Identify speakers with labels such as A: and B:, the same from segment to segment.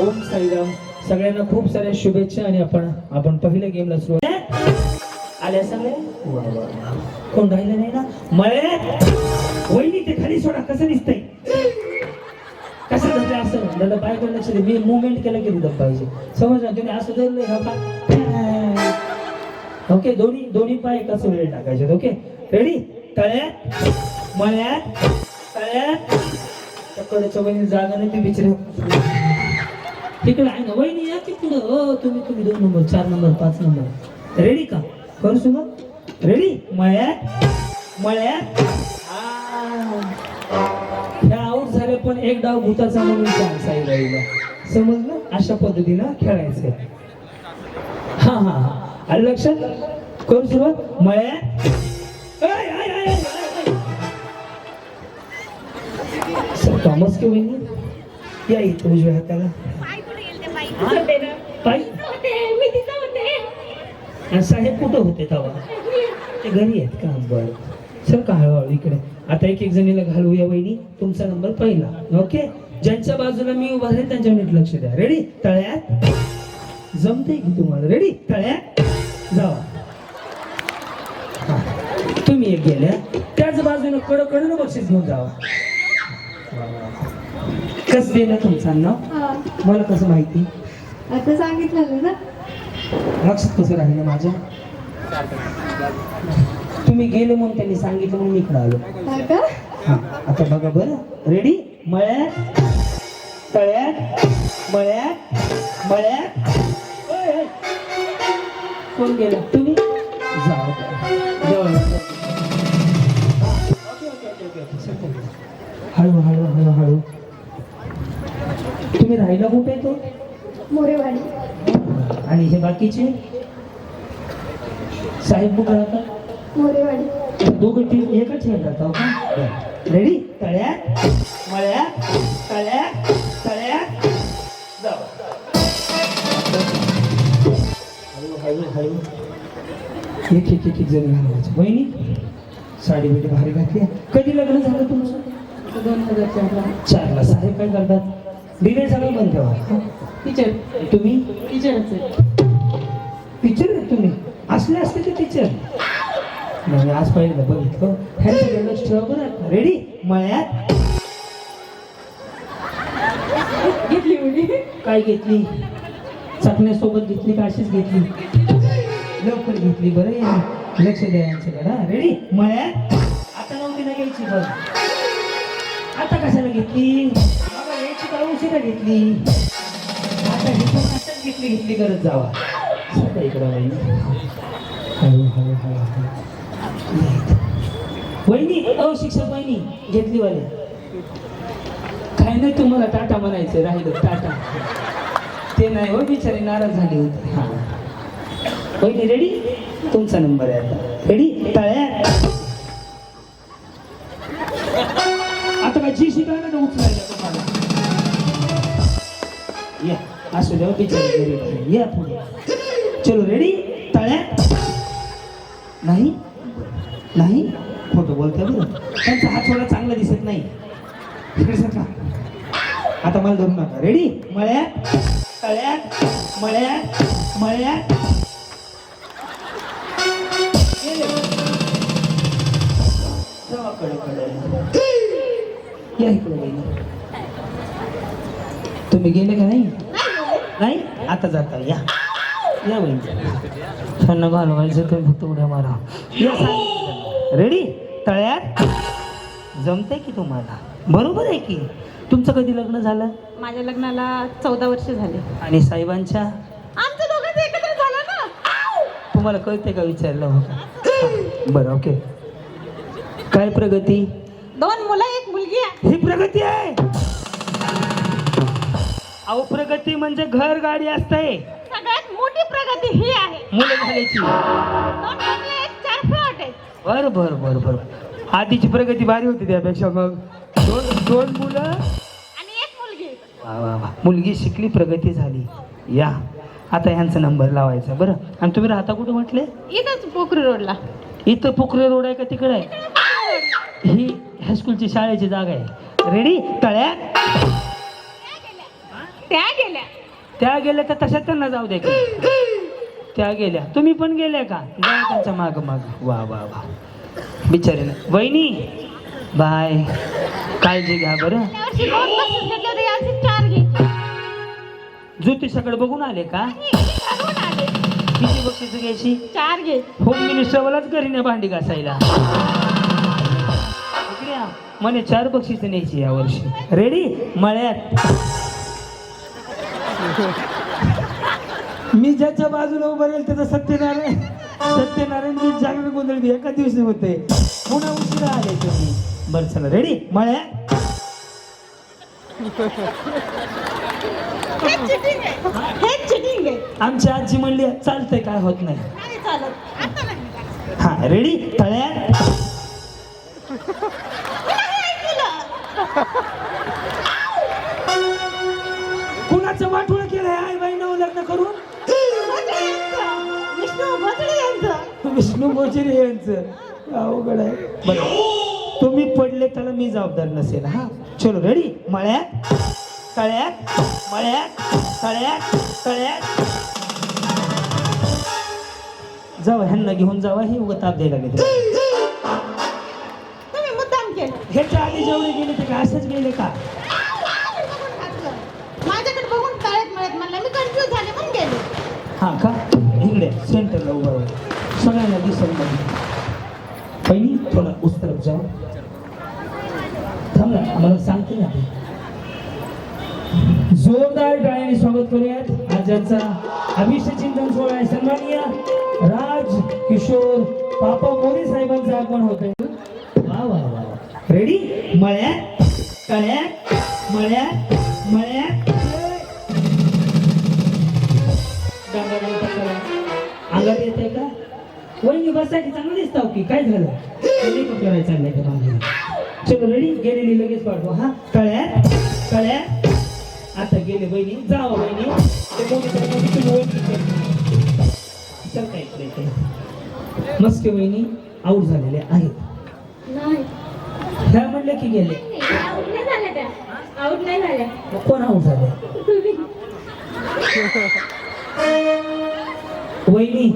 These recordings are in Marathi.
A: ओम साईराम. सगळ्यांना खूप साऱ्या शुभेच्छा आणि आपण आपण पहिल्या गेमला सुरुवात आल्या वा. कोण राहिलं नाही ना? मळे? वहिनी ते खाली सोडा कसं दिसतंय? कसं धरलं असं? त्याला बायको लक्ष दे. मी मुवमेंट केलं की दिलं पाहिजे. समजलं तुम्ही असं धरलं हा पाय ओके दोन्ही दोन्ही पाय कसं वेळ टाकायचे? ओके रेडी तळ्यात मळ्यात तळ्यात वहिनी जागा नाही ती विचार तिकडे आहे ना वहिनी या तिकडं. हो तुम्ही तुम्ही दोन नंबर चार नंबर पाच नंबर. रेडी का? करू सुरुवात रेडी मळ्यात? मळ्यात? आ. ह्या आऊट झाले पण एक डाव भूताचा म्हणून चान्स आहे राहिला. समजलं? अशा पद्धतीनं खेळायचं. हा हा हा. आलं लक्षात? करू सुरुवात मळ्यात? थॉमस की वहिनी? या इथं उजव्या हाताला. साहेब कुठं होते तेव्हा? ते घरी आहेत का? बरं. सर का हळूहळू इकडे. आता एक एक जणीला घालूया वहिनी. तुमचा नंबर पहिला. ओके? ज्यांच्या बाजूला मी उभा आहे त्यांच्या नीट लक्ष द्या. रेडी तळ्यात. जमते की तुम्हाला? रेडी तळ्यात. जावा. तुम्ही एक गेल्या. त्याच बाजूने कडकडून बक्षीस घेऊन जावा. कस दिलं तुमचं नाव
B: हा.
A: मला कसं माहिती?
B: आता सांगितलं ना?
A: लक्षात कसं राहिलं माझ्या? तुम्ही गेले म्हणून त्यांनी सांगितलं म्हणून मी इकडे आलो.
B: हा
A: आता बघा बरं. रेडी मळ्यात तळ्यात मळ्यात मळ्यात. कोण गेलं? तुम्ही? जाऊ. जवळ. हळू हळू हळू हळू. तुम्ही राहिला कुठे तो?
B: मोरेवाडी.
A: आणि हे बाकीचे? साहेब कुठे राहतात?
B: मोरेवाडी.
A: दोघं टीम एकच हे का? रेडी तळ्यात मळ्यात तळ्यात तळ्यात. जाऊ. हळू हळू हळू. एक एक एक जण घालवायचं वहिनी साडी बिडी भारी घातली. कधी लग्न झालं तुमचं?
B: दोन हजार चारला.
A: चारला. साहेब काय करतात? डिले सगळं बंद ठेवा.
B: टीचर
A: तुम्ही?
B: टीचरच आहे
A: टीचर आहे तुम्ही. असले असते ते टीचर नाही आज पाहिजे बघितलं ह्यांचं लक्ष बरं रेडी मळ्यात.
B: घेतली मुली.
A: काय घेतली? चकण्यासोबत घेतली का अशीच घेतली? लवकर घेतली बरं यांनी. लक्ष द्या यांच्याकडे हा. रेडी मळ्यात. आता नव्हती ना घ्यायची बघ. आता कशाला घेतली? कशी यायची का घेतली? आता घेतली आताच घेतली घेतली करत जावा. इकडं बाई? हळू हळू हळू हळू. वहिनी अ शिक्षक वहिनी घेतली वाले काय नाही तुम्हाला टाटा म्हणायचं राहिलं टाटा. ते नाही हो बिचारी नाराज झाली होती. हा. वहिनी रेडी तुमचा नंबर आहे आता. रेडी टाळ्या. आता काय जी शिकायला ना उचलायला. असू द्या हो, बिचारी गरीब आहे. या पुढे चलो रेडी तळ्या नाही? नाही? खोटं बोलतोय बरं. त्यांचा हात थोडा चांगला दिसत नाही. इकडे सरका. आता मला धरू नका रेडी मळ्यात? तळ्यात? मळ्यात? मळ्यात? या इकडे तुम्ही गेले का नाही? नाही आता जाता या. या बहिणी. त्यांना घालवायचं तुम्ही फक्त उड्या मारा. या रेडी तळ्यात? जमतंय की तुम्हाला? बरोबर आहे की? तुमचं कधी लग्न झालं?
B: माझ्या लग्नाला चौदा वर्ष झाले.
A: आणि साहेबांच्या?
B: आमचं दोघांचं एकत्र झालं ना.
A: तुम्हाला कळते का विचारलं होतं बरं ओके काय प्रगती?
B: दोन मुलं एक मुलगी आहे.
A: ही प्रगती आहे. अहो प्रगती म्हणजे घर गाडी असते
B: सगळ्यात मोठी प्रगती ही आहे.
A: मुलं झाल्याची.
B: दोन बंगले आहेत चार फ्लॅट आहेत.
A: बर बर बर बर. आधीची प्रगती भारी होती त्यापेक्षा मग. दोन दोन मुलं.
B: आणि एक मुलगी.
A: वा वा वा. मुलगी शिकली प्रगती झाली. या. आता ह्यांचा नंबर लावायचा बरं. आणि तुम्ही राहता कुठं म्हटले?
B: इथंच पोखरी रोडला.
A: इथं पोखरे रोड आहे का तिकडे? आहे ही हायस्कूलची शाळेची जागा आहे. रेडी तळ्यात?
B: त्या गेल्या
A: तर तशा त्यांना जाऊ दे की. त्या गेल्या. तुम्ही पण गेल्या का? जा त्यांच्या माग माग. वा वा वा. बिचारे वहिनी बाय. काळजी घ्या बरं. ज्योतिषाकडे बघून आले का? किती बक्षीस घ्यायची?
B: चार घे
A: होम मिनिस्टरवालाच घरी ना भांडी घासायला. म्हणे चार बक्षीस न्यायची या वर्षी. रेडी मळ्यात. मी ज्याच्या बाजूला उभं राहील त्याचं सत्यनारायण सत्यनारायण मी जागरण गोंधळ बी एका दिवशी होते पुन्हा उशिरा आले तुम्ही. बरं चला रेडी
B: आहे.
A: आमची आजी म्हणली चालतंय काय होत नाही. हा रेडी तळ्यात करून?
B: विष्णू भोसले यांचं.
A: अवघड आहे. बरं. तुम्ही पडले त्याला मी जबाबदार नसेल. हा. चलो रेडी मळ्यात तळ्यात मळ्यात तळ्यात तळ्यात. जावा ह्यांना घेऊन जावा. हे उगा ताप द्यायला
B: केलं.
A: ह्याच्या आधी जेवढे गेले ते काय असंच गेले का
B: माझ्याकडे बघून तळ्यात मळ्यात म्हणलं मी कन्फ्युज झाले म्हणून गेले
A: हा का? इकडे सेंटरला उभा राहा. सगळ्यांना दिसेल मध्ये पहिली थोडा उस्तरप जाऊ. थांब ना मला सांगते ना जोरदार टाळ्याने स्वागत करूयात. आज ज्यांचा अभिषेक चिंतन सोहळा आहे. सन्मानीय राज किशोर पापा मोरे साहेबांचं आगमन होत आहे वा वा वा. रेडी मळ्यात तळ्यात मस्के बहिणी आऊट झालेले आहेत.
B: नाही.
A: ह्या म्हणले की गेले.
B: आऊट नाही झाल्या
A: कोण आऊट झाले? वहिनी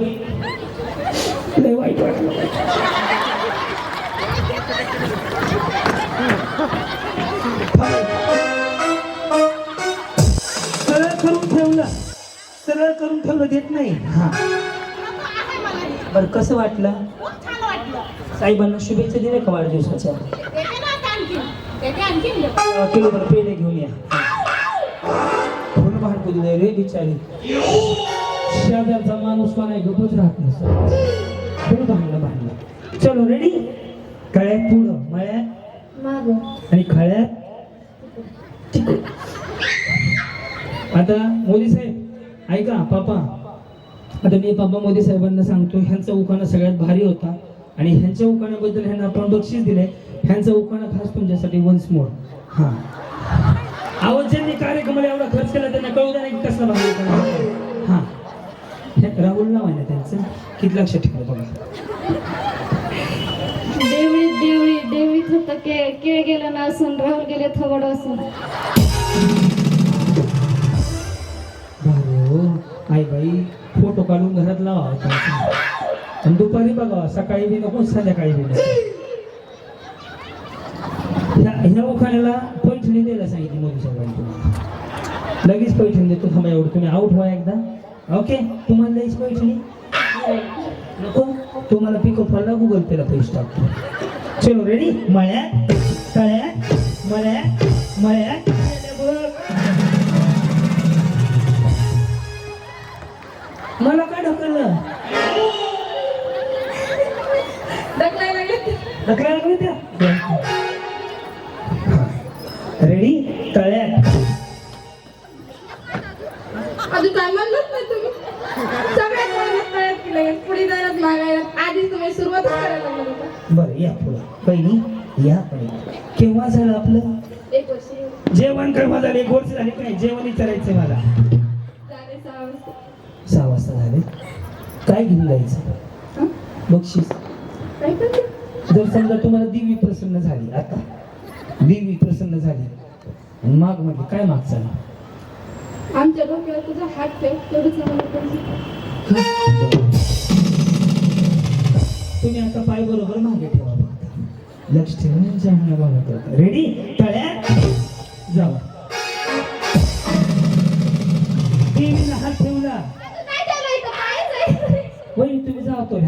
A: लय वाईट वाटलं सरळ करून ठेवलं. सरळ करून ठेवलं देत नाही. हा. बरं कसं वाटलं?
B: खूप छान वाटलं.
A: साहेबांना शुभेच्छा दिल्या का वाढदिवसाच्या.
B: येते ना आता आणखीन येते आणखीन येते.
A: अं, किलोभर पेढे घेऊन या. फुल भांडू दिले रे बिचारी? शेजारचा माणूस नाही गपच राहत नसतो फुल भांडलं भांडलं चलो रेडी कळ्यात पुढं मळ्यात?
B: माग.
A: आणि खळ्यात? तिकडे. आता मोदी साहेब ऐका पापा. आता मी पापा मोदी साहेबांना सांगतो ह्यांचा उखाणा सगळ्यात भारी होता. आणि ह्यांच्या उखाण्याबद्दल ह्यांना आपण बक्षीस दिले ह्यांचा उखाणा खास तुमच्यासाठी वन्स मोर हा. आवाज ज्यांनी कार्यक्रमाला एवढा खर्च केला त्यांना कळू द्या नाही कसला भारी होता. हा. राहुल नाव आहे ना त्यांचं. किती लक्षात ठेवा बघा.
C: देवळीत देवळी देवळीत होतं के केळ गेलं नसून राहुल गेले थवड असून.
A: आई बाई फोटो काढून घरात लावा होता. आणि दुपारी बघा सकाळी बी नको संध्याकाळी बी नको. ह्या उखाण्याला पैठणी द्यायला सांगितली मोदी साहेबांनी तुम्हाला लगेच पैठणी देतो थांबा एवढं. तुम्ही आउट व्हा एकदा. ओके तुम्हाला द्यायची पैठणी नको? तुम्हाला पिको फॉलला गुगल पेला पैसे टाकतो. चलो रेडी मळ्यात तळ्यात मळ्यात मळ्यात. मला काय ढकललं? ढकलायला लागले त्या रेडी तळ्यात.
C: अजून काय म्हणलंच नाही तुम्ही. सगळ्यात पहिलं तळ्यात केलं पुढे जायला मागायला आधीच तुम्ही सुरुवातच करायला लागलं
A: बरं या पुढे. पहिली या पहिली केव्हा झालं आपलं?
C: एक वर्ष.
A: जेवण केव्हा झालं एक वर्ष झाले. काय? जेवण विचारायचं मला.
C: झाले.
A: काय घेऊन जायचं?
C: हं?
A: बक्षीस. जर समजा तुम्हाला देवी प्रसन्न झाली आता देवी प्रसन्न झाली. माग म्हणजे काय मागचा
C: आमच्या तुझा हात ठेव.
A: तुम्ही आता पाय बरोबर मागे ठेवा. लक्ष ठेवून रेडी तळ्या जावा.
C: तो.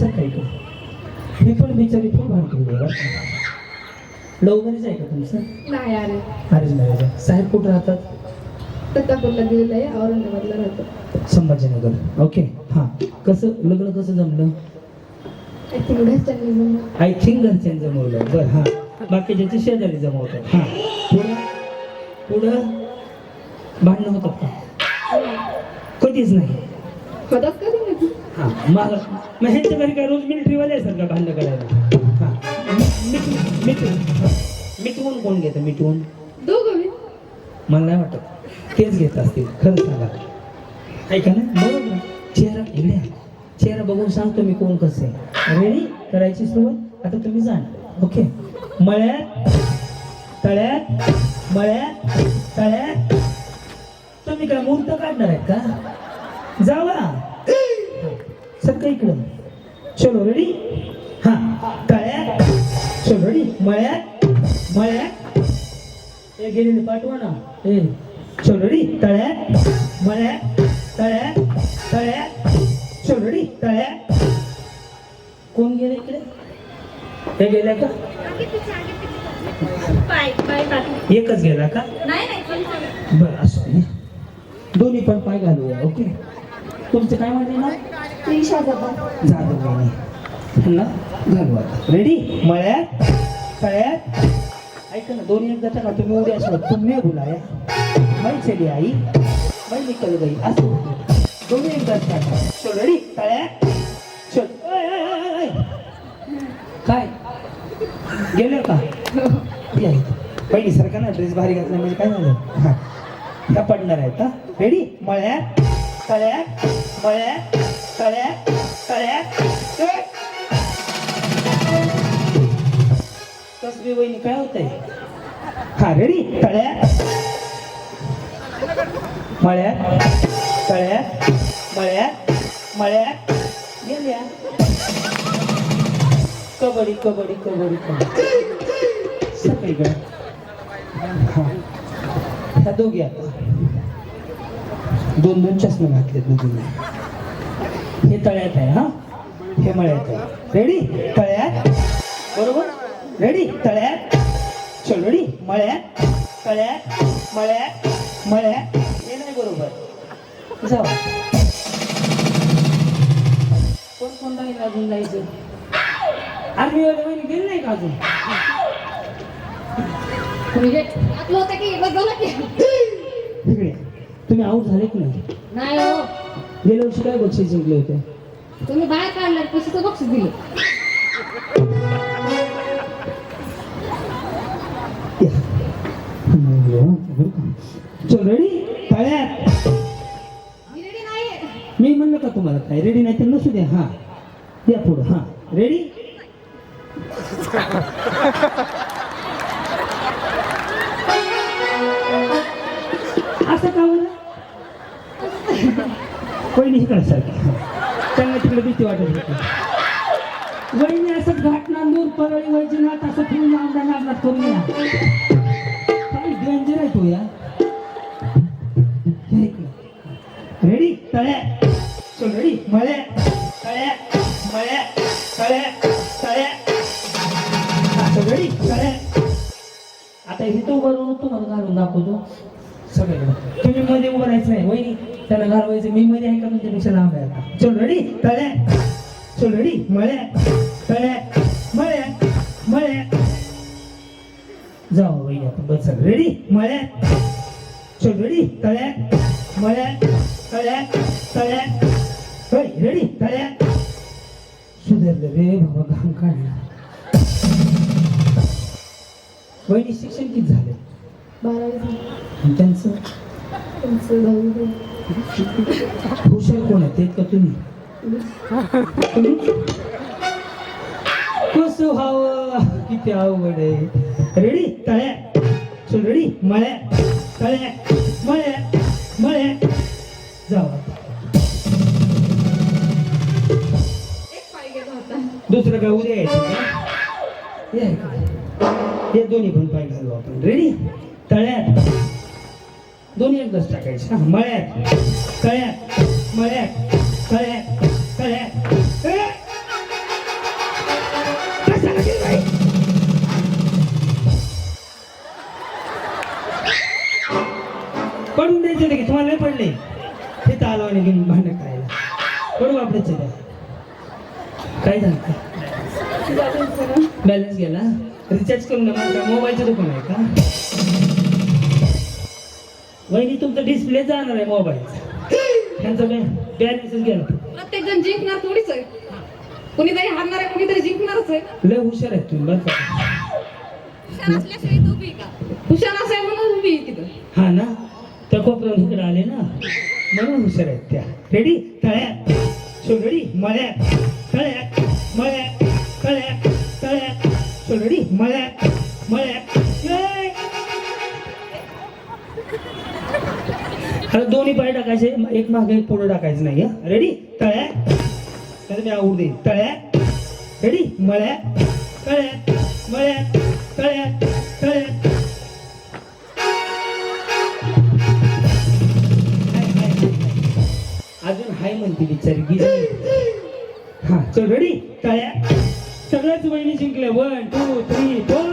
A: सकाळी का हे पण बिचारी खूप भांडतो लवकरच आहे का तुमचं
C: नाही अरे.
A: अरेंज मॅरेज आहे साहेब कुठं राहतात?
C: दत्तापूरला दिलेलं आहे औरंगाबादला राहतो.
A: संभाजीनगर. ओके. हां. कसं लग्न कसं जमलं?
C: आय थिंक घरच्यांनी जमलं.
A: आय थिंक घरच्यानं जमवलं. बरं हां. बाकीच्याचे शेजारी जमवतात. हां. पुढं पुढं भांडणं होतात का? कधीच नाही.
C: होतात कधी?
A: हां मग मग ह्यांच्या घरी काय रोज मिलिटरीवाले असेल का भांडणं करायला? हां मिट मिट मिटवून कोण घेतं? मिटवून?
C: दोघं.
A: मला नाही वाटत. तेच घेत असतील. खरं सांगा. ऐका ना बरोबर चेहरा इकडे. चेहरा बघून सांगतो मी कोण कसं आहे. रेडी करायची सुरुवात? आता तुम्ही जाण ओके मळ्यात तळ्यात मळ्यात तळ्यात. तुम्ही काय मूर्त काढणार आहेत का? जावा. सगळं इकडं. चलो रेडी हा तळ्यात चलो रेडी मळ्यात मळ्यात हे गेलेले पाठवा ना. ए चोलडी तळ्यात मळ्यात तळ्यात तळ्यात रेडी तळ्यात कोण गेले इकडे? हे गेले का? एकच गेला का? बरं असं दोन्ही पण पाय घालूया ओके? तुमचं काय म्हणते ना?
C: त्रिशा जबा
A: जाधव घालू आता रेडी मळ्यात? तळ्यात? ऐका ना दोन्ही एकदा टाका तुम्ही उद्या असं तुम्ही बुलाया मैं चली आई. मैं निकल गई. असं दोन्ही एकदा टाका चल रेडी तळ्यात? चल. काय? गेले का? पहिली सारखा ना ड्रेस भारी घातला म्हणजे काय झालं? हा. ह्या पडणार आहेत का रेडी मळ्यात? तळ्यात? मळ्यात? कळ्या तळ्यात ए! तसबी वहिनी काय होतंय हा रेडी कळ्या मळ्यात कळ्या मळ्यात मळ्या गेल्या कबड्डी कबड्डी कबड्डी कबड्डी सगळीकडे हा ह्या दोघी आता दोन दोन चष्मे घातलेत दोघींनी हे तळ्यात आहे हा? हे मळ्यात आहे. रेडी तळ्यात. बरोबर? रेडी तळ्यात. चल रेडी मळ्यात. तळ्यात. मळ्यात. मळ्यात. हे नाही बरोबर. जावा कोण कोण राहील अजून जायचं? आर्मीवाले वहिनी गेले नाही का अजून?
B: म्हणजे होतं की की.
A: तुम्ही आऊट झाले की नाही?
B: नाही हो.
A: गेल्या वर्षी काय बक्षीस जिंकले होते?
B: तुम्ही बाहेर काढणार कशाचं बक्षीस दिलं.
A: चल रेडी तळ्यात
B: मी रेडी नाही
A: मी म्हणलं का तुम्हाला काय? रेडी नाही तर नसू द्या. हा. द्या पुढं हा. रेडी वहिनी इकडे सारखी त्यांना तिकडे भीती वाटत होती. वहिनी असं घाटणार दूर परळी व्हायची ना असं फिरून लांबडा लागणार करून या. काही डेंजर आहे तो या? रेडी तळ्या. चल रेडी मळ्या. तळ्या. मळ्या. तळ्या. तळ्या. रेडी तळ्या. आता इथं उभं राहून तुम्हाला घालून दाखवतो. सगळं. तुम्ही मध्ये उभं राहायचं नाही वहिनी. त्याला घालवायचं. मी मध्ये आहे का तुमच्यापेक्षा लांब आहे आता चल रेडी तळ्या चल रेडी मळ्या तळ्या मळ्या मळ्या जाऊ वहिनी आपण बस रेडी मळ्या चल रेडी तळ्या मळ्या तळ्या तळ्या होय रेडी तळ्या सुधारलं रे बाबा घाम काढला. वहिनी शिक्षण किती झाले?
C: बारावी
A: त्यांचं? हुशार कोण आहे? का तुम्ही? कसं व्हावं? किती अवघड आहे. रेडी तळ्या. चल रेडी मळ्या. तळ्या. मळ्यात मळ्यात जावा दुसरं काय उद्या यायचं. हे दोन्ही पण पाय घालू आपण. रेडी तळ्यात. दोन्ही एकदाच टाकायचे. हा, मळ्यात. तळ्यात मळ्यात. तळ्यात तळ्यात गेली बाई? पडून द्यायचे की तुम्हाला नाही पडले. हे आलो आणि घेऊन भांडण करायला. पडू आपल्याच काय झालं? बॅलन्स गेला. रिचार्ज करून मोबाईलचं दुकान आहे का? वहिनी तुमचा डिस्प्ले जाणार आहे मोबाईल त्यांचा बॅलन्सच गेला.
C: प्रत्येक जण जिंकणार थोडीच आहे. कुणीतरी हारणार आहे कुणीतरी जिंकणारच आहे.
A: लय हुशार आहे तुम्ही बरं
C: हुशार असाय म्हणून उभी तिथं?
A: हा ना? त्या कोपऱ्यात इकडे आले ना? म्हणून हुशार आहेत त्या. रेडी तळ्यात. सोलडी मळ्यात. तळ्यात. मळ्यात. तळ्यात. तळ्यात. सोलडी मळ्यात. मळ्यात. आता दोन्ही पाय टाकायचे. एक मागे एक पुढे टाकायचं नाही रेडी तळ्या. तर मी आवड देईन. तळ्या. रेडी मळ्या. तळ्या. मळ्या. तळ्या. तळ्या. अजून हाय म्हणते बिचारी गिरी हा चल रेडी तळ्या. सगळ्याच बहिणी जिंकल्या. One two three four